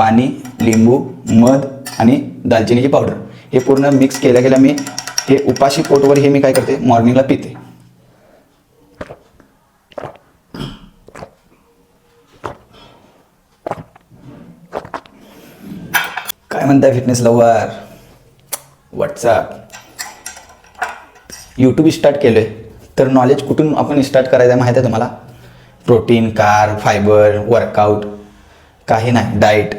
पाणी लिंबू मध आणि दालचिनीची पावडर हे पूर्ण मिक्स केल्या गेल्या मी हे उपाशी पोटवर हे मी काय करते? मॉर्निंगला पिते. काय म्हणताय fitness lover WhatsApp YouTube start केलं आहे तर नॉलेज कुठून आपण स्टार्ट करायचं आहे माहीत आहे तुम्हाला? प्रोटीन कार फायबर वर्कआउट काही नाही. डाएट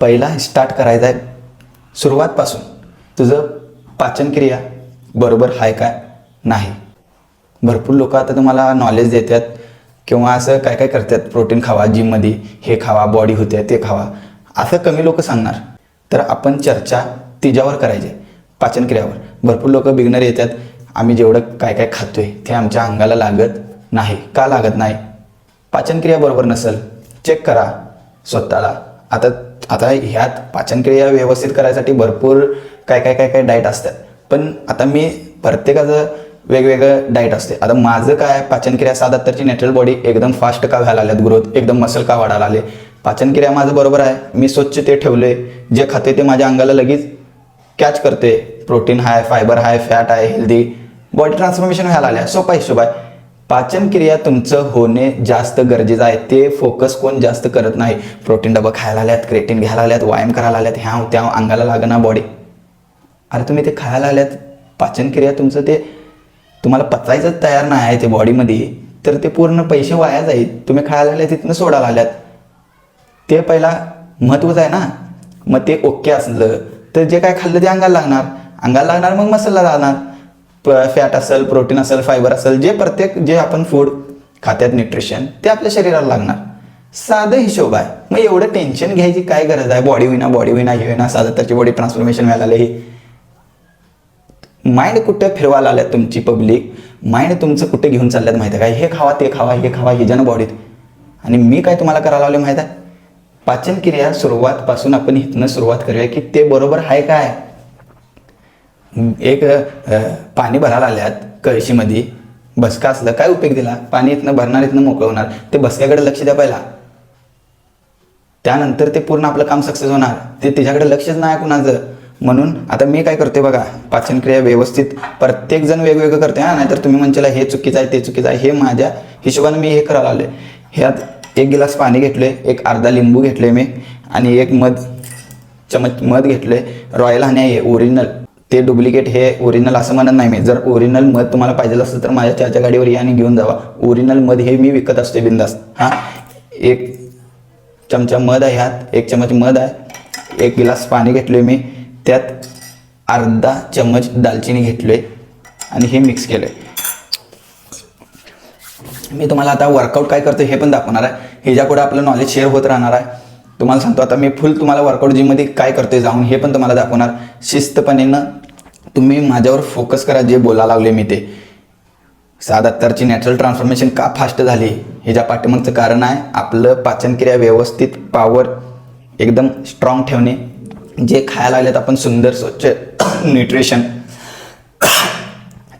पहिला स्टार्ट करायचा आहे सुरुवातपासून. तुझं पाचनक्रिया बरोबर आहे काय नाही? भरपूर लोक आता तुम्हाला नॉलेज देतात किंवा असं काय काय करतात? प्रोटीन खावा जिममध्ये हे खावा बॉडी होते ते खावा. असं कमी लोक सांगणार. तर आपण चर्चा तिच्यावर करायची आहे, पाचनक्रियावर. भरपूर लोक बिगनर येतात. आम्ही जेवढं काय काय खातो आहे ते आमच्या अंगाला लागत नाही. का लागत नाही? पाचनक्रिया बरोबर नसेल चेक करा स्वतःला. आता आता ह्यात पाचनक्रिया व्यवस्थित करायसाठी भरपूर काय काय काय काय डाएट असतात. पण आता मी प्रत्येकाचं वेगवेगळं डाएट असते. आता माझं काय पाचनक्रिया सात अत्तरची नॅचरल बॉडी एकदम फास्ट का व्हायला लागल्यात ग्रोथ एकदम मसल का वाढायला आले पाचनक्रिया माझं बरोबर आहे मी स्वच्छ ते ठेवले जे खाते ते माझ्या अंगाला लगेच कॅच करते. प्रोटीन आहे फायबर आहे फॅट आहे हेल्दी बॉडी ट्रान्सफॉर्मेशन व्हायला आल्या सोपा हिशोब आहे. पाचनक्रिया तुमचं होणे जास्त गरजेचं आहे. ते फोकस कोण जास्त करत नाही. प्रोटीन डबा खायला आल्यात क्रेटीन घ्यायला आल्यात व्यायाम करायला आल्यात ह्या त्या अंगाला लागणार बॉडी अरे तुम्ही ते खायला आल्यात पाचनक्रिया तुमचं ते तुम्हाला पचायचंच तयार नाही आहे ते बॉडीमध्ये तर ते पूर्ण पैसे वाया जाईल. तुम्ही खायला आल्यात तिथनं सोडायला आल्यात ते पहिला महत्त्वाचं आहे ना. मग ते ओके असलं तर जे काय खाल्लं ते अंगाला लागणार. अंगाला लागणार मग मसाला लागणार. फॅट असेल प्रोटीन असेल फायबर असेल जे प्रत्येक जे आपण फूड खात्यात न्यूट्रिशन ते आपल्या शरीराला लागणार. साधं हिशोब आहे. मग एवढं टेन्शन घ्यायची काय गरज आहे? बॉडी विना बॉडी विना हे विना साधं त्याची बॉडी ट्रान्सफॉर्मेशन व्हायला आले हे माइंड कुठं फिरवायला आल्यात तुमची पब्लिक माइंड तुमचं कुठे घेऊन चालल्यात माहिती आहे काय हे खावा ते खावा हे खावा हे जण बॉडीत आणि मी काय तुम्हाला करायला लावले माहीत आहे? पाचनक्रिया सुरुवातपासून आपण इथनं सुरुवात करूया की ते बरोबर आहे काय? एक पाणी भरायला आल्यात कळशीमध्ये. बसका असलं काय उपयोग दिला? पाणी इथनं भरणार इथनं मोकळं होणार. ते बसक्याकडे लक्ष द्या पहिला. त्यानंतर ते पूर्ण आपलं काम सक्सेस होणार. ते तिच्याकडे लक्षच नाही कुणाचं. म्हणून आता मी काय करते बघा पाचनक्रिया व्यवस्थित प्रत्येक जण वेगवेगळं करते हा नाहीतर तुम्ही म्हणशाला हे चुकीचं आहे ते चुकीचं आहे. हे माझ्या हिशोबाने मी हे करायला आले ह्यात एक गिलास पाणी घेतले एक अर्धा लिंबू घेतले मी आणि एक मध चमच मध घेतले रॉयल हनी आहे ओरिजिनल. ते डुप्लिकेट हे ओरिजिनल असं म्हणत नाही मी. जर ओरिजिनल मध तुम्हाला पाहिजे असतं तर माझ्या चाच्या गाडीवर या आणि घेऊन जावा. ओरिजिनल मध हे मी विकत असते बिंदास. हां? एक चमचा मध आहे ह्यात. एक चमच मध आहे. एक गिलास पाणी घेतले मी. त्यात अर्धा चमच दालचिनी घेतले आणि हे मिक्स केले मी तुम्हाला आता वर्कआउट काय करतो हे पण दाखवणार आहे. ह्याच्यापुढे आपलं नॉलेज शेअर होत राहणार आहे तुम्हाला सांगतो आता मी फुल तुम्हाला वर्कआउट जिममध्ये काय करतोय जाऊन हे पण तुम्हाला दाखवणार. शिस्तपणेनं तुम्ही माझ्यावर फोकस करा जे बोलायला लागले मी ते. सादात्तरची नॅचरल ट्रान्सफॉर्मेशन का फास्ट झाली ह्याच्या पाठीमागचं कारण आहे आपलं पाचनक्रिया व्यवस्थित पॉवर एकदम स्ट्रॉंग ठेवणे. जे खायला लागलेत आपण सुंदर स्वच्छ न्यूट्रिशन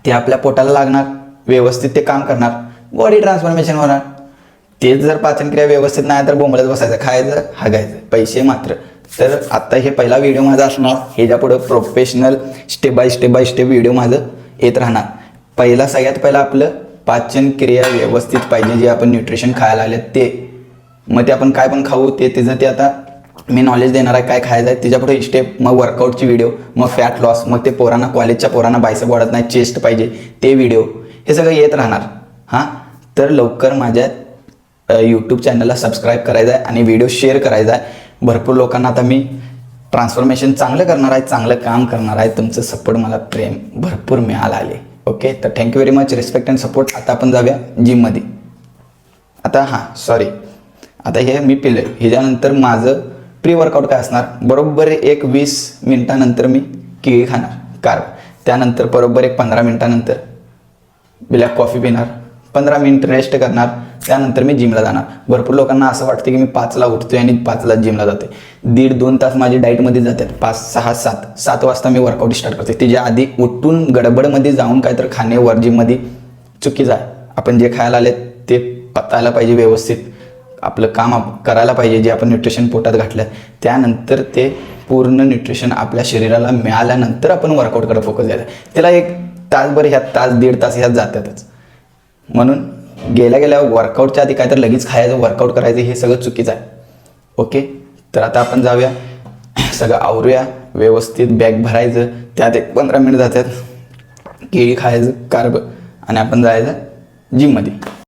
ते आपल्या पोटाला लागणार व्यवस्थित ते काम करणार. बॉडी ट्रान्सफॉर्मेशन होणार. तेच जर पाचनक्रिया व्यवस्थित नाही तर बोंबलत बसायचं खायचं हागायचं. पैसे मात्र. तर आत्ता हे पहिला व्हिडिओ माझा असणार. ह्याच्या पुढं professional step by step by step video माझं येत राहणार. पहिला सगळ्यात पहिला आपलं पाचनक्रिया व्यवस्थित पाहिजे जे आपण न्यूट्रिशन खायला आले ते. मग ते आपण काय पण खाऊ ते तिचं ते आता मी नॉलेज देणार आहे काय खायचं आहे त्याच्यापुढे स्टेप मग वर्कआउटची व्हिडिओ मग फॅट लॉस मग ते पोरांना कॉलेजच्या पोरांना बायसेप वाढत नाही चेस्ट पाहिजे ते व्हिडिओ हे सगळं येत राहणार. हां? तर लवकर माझ्या यूट्यूब चॅनलला सबस्क्राईब करायचा आहे आणि व्हिडिओ शेअर करायचा आहे भरपूर लोकांना आता मी ट्रान्सफॉर्मेशन चांगलं करणार आहे चांगलं काम करणार आहे. तुमचं सपोर्ट मला प्रेम भरपूर मिळालं आले. ओके तर thank you very much respect and support आता आपण जाऊया जिममध्ये आता हां सॉरी आता हे मी पिलं ह्याच्यानंतर माझं प्री वर्कआउट काय असणार? बरोबर एक वीस मिनटानंतर मी केळी खाणार. कार त्यानंतर बरोबर एक पंधरा मिनटानंतर ब्लॅक कॉफी पिणार. पंधरा मिनिट रेस्ट करणार त्यानंतर मी जिमला जाणार. भरपूर लोकांना असं वाटतं की मी पाचला उठतोय आणि पाचला जिमला जाते दीड दोन तास माझी डाईटमध्ये जातात. पाच सहा सात सात वाजता मी वर्कआउट स्टार्ट करते त्याच्या आधी उठून गडबडमध्ये जाऊन काय तर खाणे वर जिममध्ये चुकीचं आहे आपण जे खायला आले ते पतायला पाहिजे व्यवस्थित. आपलं काम आप करायला पाहिजे जे आपण न्यूट्रिशन पोटात घातलं त्यानंतर ते पूर्ण न्यूट्रिशन आपल्या शरीराला मिळाल्यानंतर आपण वर्कआउटकडे फोकस द्यायला त्याला एक तासभर ह्या तास दीड तास ह्यात जातातच. म्हणून गेल्या गेल्या वर्कआउटच्या आधी काय तर लगेच खायचं वर्कआउट करायचं हे सगळं चुकीचं आहे. ओके तर आता आपण जाऊया. सगळं आवरूया. व्यवस्थित बॅग भरायचं. त्यात एक पंधरा मिनिट जातात. केळी खायचं कार्ब आणि आपण जायचं जिममध्ये